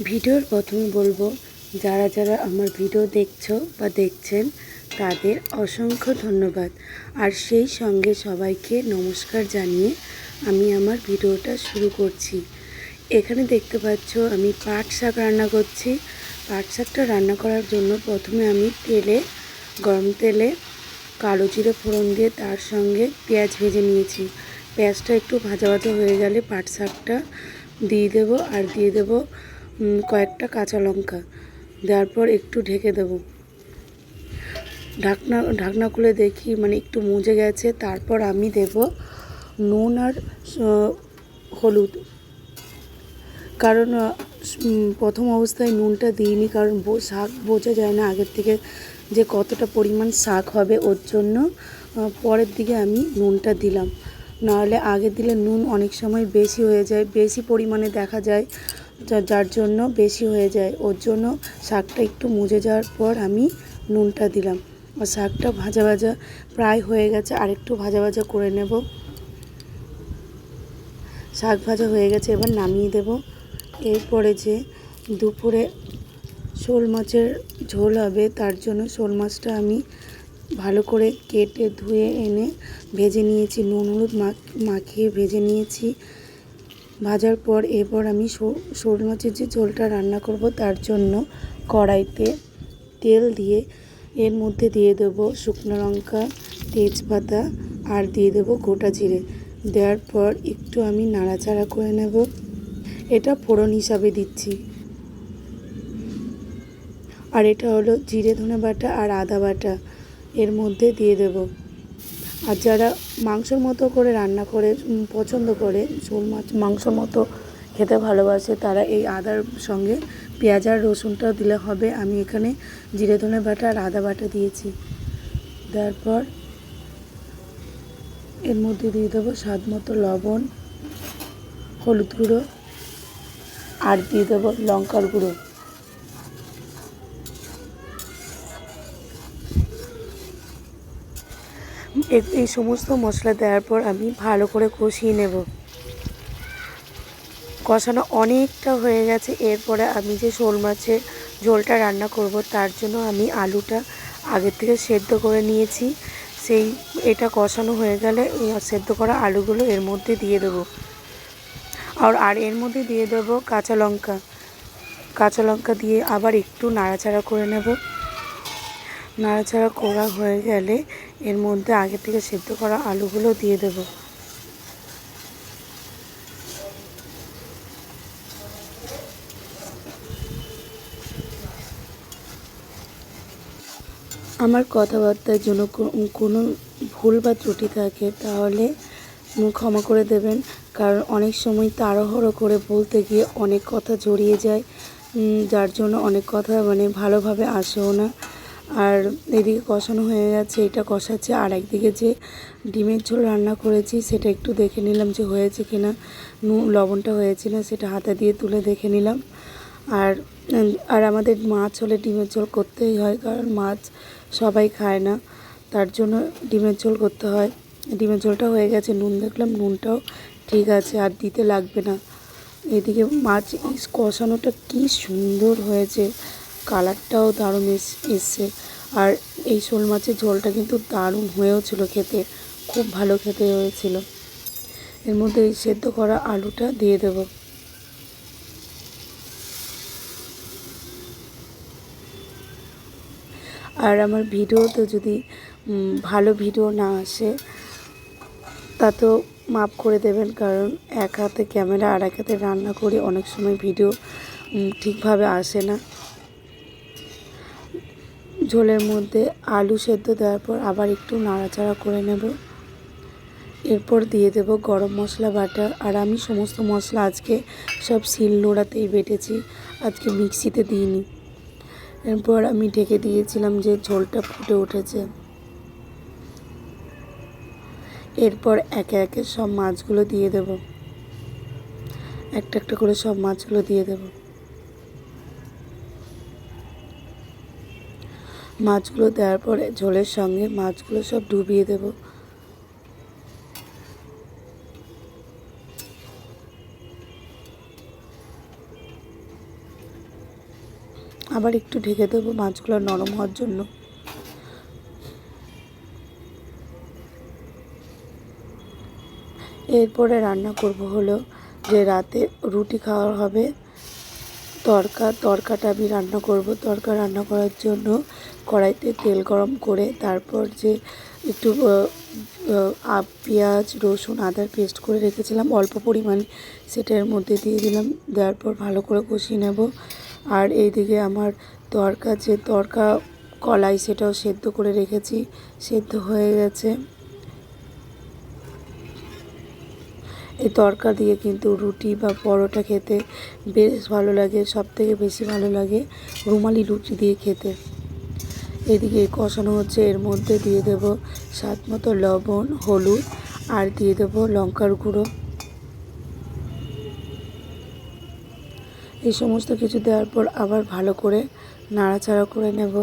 ভিডিওর প্রথমে বলব, যারা যারা আমার ভিডিও দেখছ বা দেখছেন, তাদের অসংখ্য ধন্যবাদ। আর সেই সঙ্গে সবাইকে নমস্কার জানিয়ে আমি আমার ভিডিওটা শুরু করছি। এখানে দেখতে পাচ্ছ, আমি পাট শাক রান্না করছি। পাট শাকটা রান্না করার জন্য প্রথমে আমি তেলে, গরম তেলে কালো জিরে ফোড়ন দিয়ে তার সঙ্গে পেঁয়াজ ভেজে নিয়েছি। পেঁয়াজটা একটু ভাজা ভাজা হয়ে গেলে পাট শাকটা দিয়ে দেবো আর দিয়ে দেবো কয়েকটা কাঁচা লঙ্কা। দেওয়ার পর একটু ঢেকে দেবো। ঢাকনা ঢাকনা খুলে দেখি মানে একটু মুজে গেছে। তারপর আমি দেব নুন আর হলুদ। কারণ প্রথম অবস্থায় নুনটা দিইনি, কারণ শাক বোঝা যায় না আগের থেকে যে কতটা পরিমাণ শাক হবে ওর জন্য। পরের দিকে আমি নুনটা দিলাম। নাহলে আগে দিলে নুন অনেক সময় বেশি হয়ে যায়, বেশি পরিমাণে দেখা যায়। যার জন্য বেশি হয়ে যায়। ওর জন্য শাকটা একটু মুজে যাওয়ার পর আমি নুনটা দিলাম। আর শাকটা ভাজা ভাজা প্রায় হয়ে গেছে। আর একটু ভাজা ভাজা করে নেব। শাক ভাজা হয়ে গেছে, এবার নামিয়ে দেব। এরপরে যে দুপুরে শোল মাছের ঝোল হবে, তার জন্য শোল মাছটা আমি ভালো করে কেটে ধুয়ে এনে ভেজে নিয়েছি। নুন, হলুদ মাখ- মাখিয়ে ভেজে নিয়েছি। ভাজার পর এরপর আমি শোল মাছের যে ঝোলটা রান্না করব তার জন্য কড়াইতে তেল দিয়ে এর মধ্যে দিয়ে দেবো শুকনো লঙ্কা, তেজপাতা আর দিয়ে দেবো গোটা জিরে। দেওয়ার পর একটু আমি নাড়াচাড়া করে নেব। এটা ফোড়ন হিসাবে দিচ্ছি। আর এটা হলো জিরে ধনে বাটা আর আদা বাটা। এর মধ্যে দিয়ে দেব। আর যারা মাংসর মতো করে রান্না করে পছন্দ করে শোল মাছ মাংস মতো খেতে ভালোবাসে, তারা এই আদার সঙ্গে পেঁয়াজ আর রসুনটাও দিলে হবে। আমি এখানে জিরে ধনে বাটা আর আদা বাটা দিয়েছি। তারপর এর মধ্যে দিয়ে দেবো স্বাদ মতো লবণ, হলুদ গুঁড়ো, আর দিয়ে দেবো লঙ্কার গুঁড়ো। এই সমস্ত মশলা দেওয়ার পর আমি ভালো করে কষিয়ে নেব। কষানো অনেকটা হয়ে গেছে। এরপরে আমি যে শোল মাছের ঝোলটা রান্না করব, তার জন্য আমি আলুটা আগের থেকে সেদ্ধ করে নিয়েছি। সেই, এটা কষানো হয়ে গেলে সেদ্ধ করা আলুগুলো এর মধ্যে দিয়ে দেবো। আর আর এর মধ্যে দিয়ে দেবো কাঁচা লঙ্কা। কাঁচা লঙ্কা দিয়ে আবার একটু নাড়াচাড়া করে নেব। নাড়াচাড়া করা হয়ে গেলে এর মধ্যে আগে থেকে সেদ্ধ করা আলুগুলো দিয়ে দেব। আমার কথাবার্তার জন্য কোনো ভুল বা ত্রুটি থাকে তাহলে ক্ষমা করে দেবেন। কারণ অনেক সময় তাড়াহুড়ো করে বলতে গিয়ে অনেক কথা জড়িয়ে যায়। যার জন্য অনেক কথা মানে ভালোভাবে আসেও না। আর এদিকে কষানো হয়ে গেছে, এটা কষাচ্ছে। আর একদিকে যে ডিমের ঝোল রান্না করেছি, সেটা একটু দেখে নিলাম যে হয়েছে কি না নুন লবণটা হয়েছে না, সেটা হাতে দিয়ে তুলে দেখে নিলাম। আর আর আমাদের মাছ হলে ডিমের ঝোল করতেই হয়, কারণ মাছ সবাই খায় না। তার জন্য ডিমের ঝোল করতে হয়। ডিমের ঝোলটা হয়ে গেছে, নুন দেখলাম, নুনটাও ঠিক আছে, আর দিতে লাগবে না। এদিকে মাছ কষানোটা কি সুন্দর হয়েছে। কালারটাও দারুণ এস- এসছে। আর এই শোল মাছের ঝোলটা কিন্তু দারুণ হয়েও ছিল খেতে। খুব ভালো খেতে হয়েছিল। এর মধ্যে এই সেদ্ধ করা আলুটা দিয়ে দেবো। আর আমার ভিডিও তো যদি ভালো ভিডিও না আসে তা তো মাপ করে দেবেন, কারণ এক হাতে ক্যামেরা আর এক হাতে রান্না করি অনেক সময় ভিডিও ঠিকভাবে আসে না। ঝোলের মধ্যে আলু সেদ্ধ দেওয়ার পর আবার একটু নাড়াচাড়া করে নেব। এরপর দিয়ে দেব গরম মশলা বাটা আর আমি সমস্ত মশলা আজকে সব শিল নোড়াতেই বেটেছি, আজকে মিক্সিতে দিইনি। এরপর আমি ঢেকে দিয়েছিলাম যে ঝোলটা ফুটে উঠেছে। এরপর একে একে সব মাছগুলো দিয়ে দেব। একটা একটা করে সব মাছগুলো দিয়ে দেব। মাছগুলো দেওয়ার পরে ঝোলের সঙ্গে মাছগুলো সব ডুবিয়ে দেব। আবার একটু ঢেকে দেবো মাছগুলো নরম হওয়ার জন্য। এরপরে রান্না করব হলো যে রাতে রুটি খাওয়া হবে তরকা, তরকাটা আমি রান্না করব। তরকা রান্না করার জন্য কড়াইতে তেল গরম করে তারপর যে একটু পেঁয়াজ, রসুন, আদার পেস্ট করে রেখেছিলাম। অল্প পরিমাণে সেটার মধ্যে দিয়ে দিলাম। দেওয়ার পর ভালো করে কষিয়ে নেব। আর এইদিকে আমার তরকা, যে তরকা কলাই সেটাও সেদ্ধ করে রেখেছি। সেদ্ধ হয়ে গেছে। এই তরকা দিয়ে কিন্তু রুটি বা পরোটা খেতে বেশ ভালো লাগে সব থেকে বেশি ভালো লাগে রুমালি রুটি দিয়ে খেতে। এদিকে কষানো হচ্ছে, এর মধ্যে দিয়ে দেব স্বাদ মতো লবণ, হলুদ, আর দিয়ে দেব লঙ্কার গুঁড়ো। এই সমস্ত কিছু দেওয়ার পর আবার ভালো করে নাড়াচাড়া করে নেব।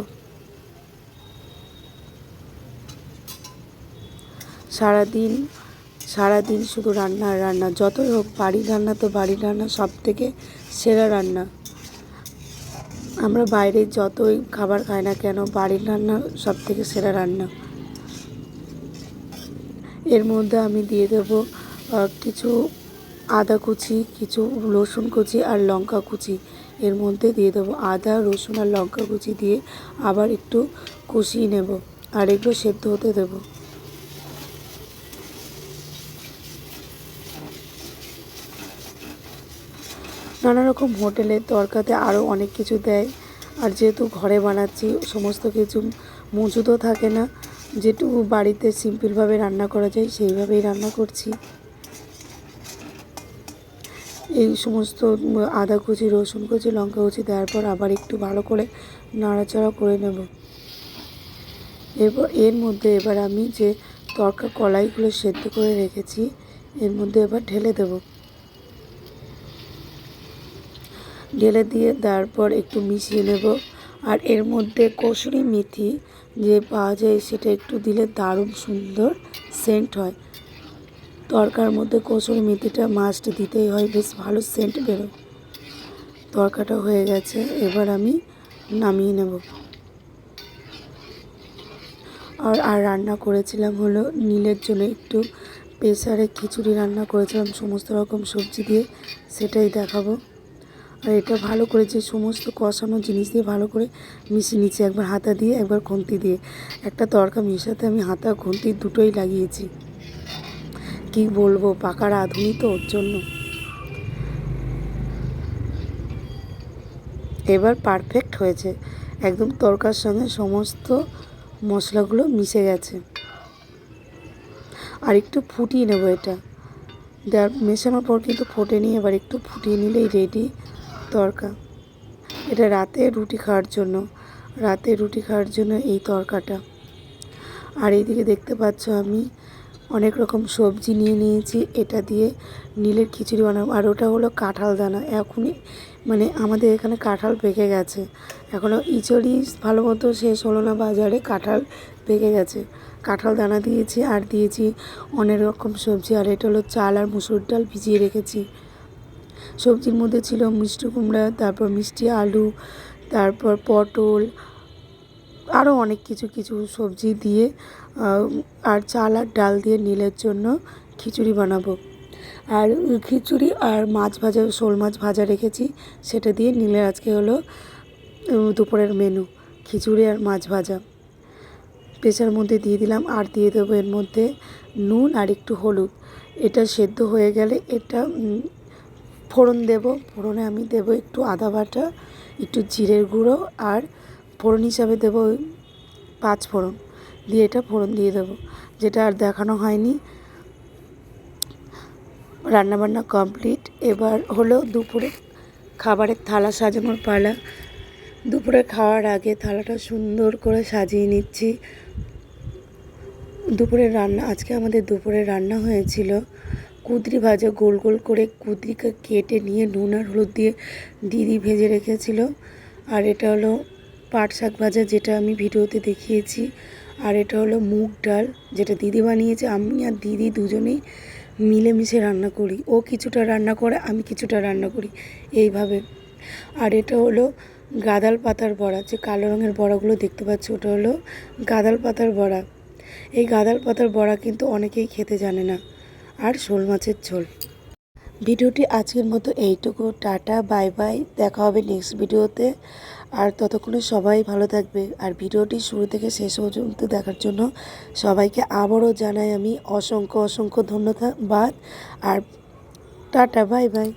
সারাদিন সারাদিন শুধু রান্না রান্না। যতই হোক, বাড়ির রান্না তো বাড়ির রান্না, সব থেকে সেরা রান্না। আমরা বাইরে যতই খাবার খাই না কেন, বাড়ির রান্না সব থেকে সেরা রান্না। এর মধ্যে আমি দিয়ে দেবো কিছু আদা কুচি, কিছু রসুন কুচি আর লঙ্কা কুচি। এর মধ্যে দিয়ে দেবো আদা, রসুন আর লঙ্কা কুচি দিয়ে আবার একটু কষিয়ে নেব। আর এগুলো সেদ্ধ হতে দেবো। নানা রকম হোটেলের তরকাতে আরও অনেক কিছু দেয়। আর যেহেতু ঘরে বানাচ্ছি, সমস্ত কিছু মজুদও থাকে না। যেটুকু বাড়িতে সিম্পলভাবে রান্না করা যায়, সেইভাবেই রান্না করছি। এই সমস্ত আদা কুচি, রসুন কুচি, লঙ্কা কুচি দেওয়ার পর আবার একটু ভালো করে নাড়াচাড়া করে নেব। এরপর, এর মধ্যে এবার আমি যে তরকা কলাইগুলো সেদ্ধ করে রেখেছি, এর মধ্যে এবার ঢেলে দেবো। ঢেলে দিয়ে তারপর একটু মিশিয়ে নেব। আর এর মধ্যে কসুরি মেথি যে পাওয়া যায় সেটা একটু দিলে দারুণ সুন্দর সেন্ট হয়। তরকার মধ্যে কসুরি মেথিটা মাস্ট দিতেই হয়, বেশ ভালো সেন্ট বেরোয়। তরকাটা হয়ে গেছে, এবার আমি নামিয়ে নেব। আর আর রান্না করেছিলাম হলো নীলের জন্য একটু প্রেসারে খিচুড়ি রান্না করেছিলাম, সমস্ত রকম সবজি দিয়ে সেটাই দেখাবো। আর এটা ভালো করে যে সমস্ত কষানো জিনিস দিয়ে ভালো করে মিশিয়ে নিচ্ছি, একবার হাতা দিয়ে, একবার খুন্তি দিয়ে। একটা তরকা মেশাতে আমি হাতা, খুন্তি দুটোই লাগিয়েছি। কি বলব পাকা রাঁধুনি তো ওর জন্য। এবার পারফেক্ট হয়েছে। একদম তরকার সঙ্গে সমস্ত মশলাগুলো মিশে গেছে। আর একটু ফুটিয়ে নেব এটা। দেওয়ার মেশানোর পর কিন্তু ফোটেনি, এবার একটু ফুটিয়ে নিলেই রেডি তরকা। এটা রাতে রুটি খাওয়ার জন্য। রাতে রুটি খাওয়ার জন্য এই তরকাটা। আর এইদিকে দেখতে পাচ্ছ আমি অনেক রকম সবজি নিয়ে নিয়েছি। এটা দিয়ে নীলের খিচুড়ি বানাবো। আর ওটা হলো কাঁঠাল দানা। এখনই মানে আমাদের এখানে কাঁঠাল পেকে গেছে। এখনও ইচড়ি ভালো মতো শেষ হলো না বাজারে। কাঁঠাল পেকে গেছে। কাঁঠাল দানা দিয়েছি আর দিয়েছি অনেক রকম সবজি। আর এটা হলো চাল আর মুসুর ডাল ভিজিয়ে রেখেছি। সবজির মধ্যে ছিল মিষ্টি কুমড়া, তারপর মিষ্টি আলু, তারপর পটল আরও অনেক কিছু কিছু সবজি দিয়ে আর চাল আর ডাল দিয়ে নীলের জন্য খিচুড়ি বানাবো। আর খিচুড়ি আর মাছ ভাজা, শোল মাছ ভাজা রেখেছি, সেটা দিয়ে নীলের আজকে হলো দুপুরের মেনু খিচুড়ি আর মাছ ভাজা। প্রেসার মধ্যে দিয়ে দিলাম, আর দিয়ে দেবো এর মধ্যে নুন আর একটু হলুদ। এটা সেদ্ধ হয়ে গেলে এটা ফোড়ন দেব। ফোড়নে আমি দেব একটু আদা বাটা, একটু জিরের গুঁড়ো আর ফোড়ন হিসাবে দেব পাঁচ ফোড়ন। দিয়ে এটা ফোড়ন দিয়ে দেবো, যেটা আর দেখানো হয়নি। রান্নাবান্না কমপ্লিট। এবার হলো দুপুরে খাবারের থালা সাজানোর পালা। দুপুরে খাওয়ার আগে থালাটা সুন্দর করে সাজিয়ে নিচ্ছি। দুপুরের রান্না, আজকে আমাদের দুপুরে রান্না হয়েছিল কুদরি ভাজা গোল গোল করে কুদরিকে কেটে নিয়ে নুন আর হলুদ দিয়ে দিদি ভেজে রেখেছিল। আর এটা হলো পাট শাক ভাজা যেটা আমি ভিডিওতে দেখিয়েছি। আর এটা হলো মুগ ডাল যেটা দিদি বানিয়েছে। আমি আর দিদি দুজনেই মিলেমিশে রান্না করি। ও কিছুটা রান্না করে, আমি কিছুটা রান্না করি। এইভাবে। আর এটা হলো গাদাল পাতার বড়া, যে কালো রঙের বড়াগুলো দেখতে পাচ্ছ, ওটা হলো গাদাল পাতার বড়া। এই গাদাল পাতার বড়া কিন্তু অনেকেই খেতে জানে না। আর শোল মাছের ঝোল। ভিডিওটি আজকের মতো এইটুকু। Tata, bye bye. দেখা হবে নেক্সট ভিডিওতে। আর ততক্ষণে সবাই ভালো থাকবে। আর ভিডিওটি শুরু থেকে শেষ পর্যন্ত দেখার জন্য সবাইকে আবারও জানাই আমি অসংখ্য অসংখ্য ধন্যবাদ আর টাটা, বাই বাই।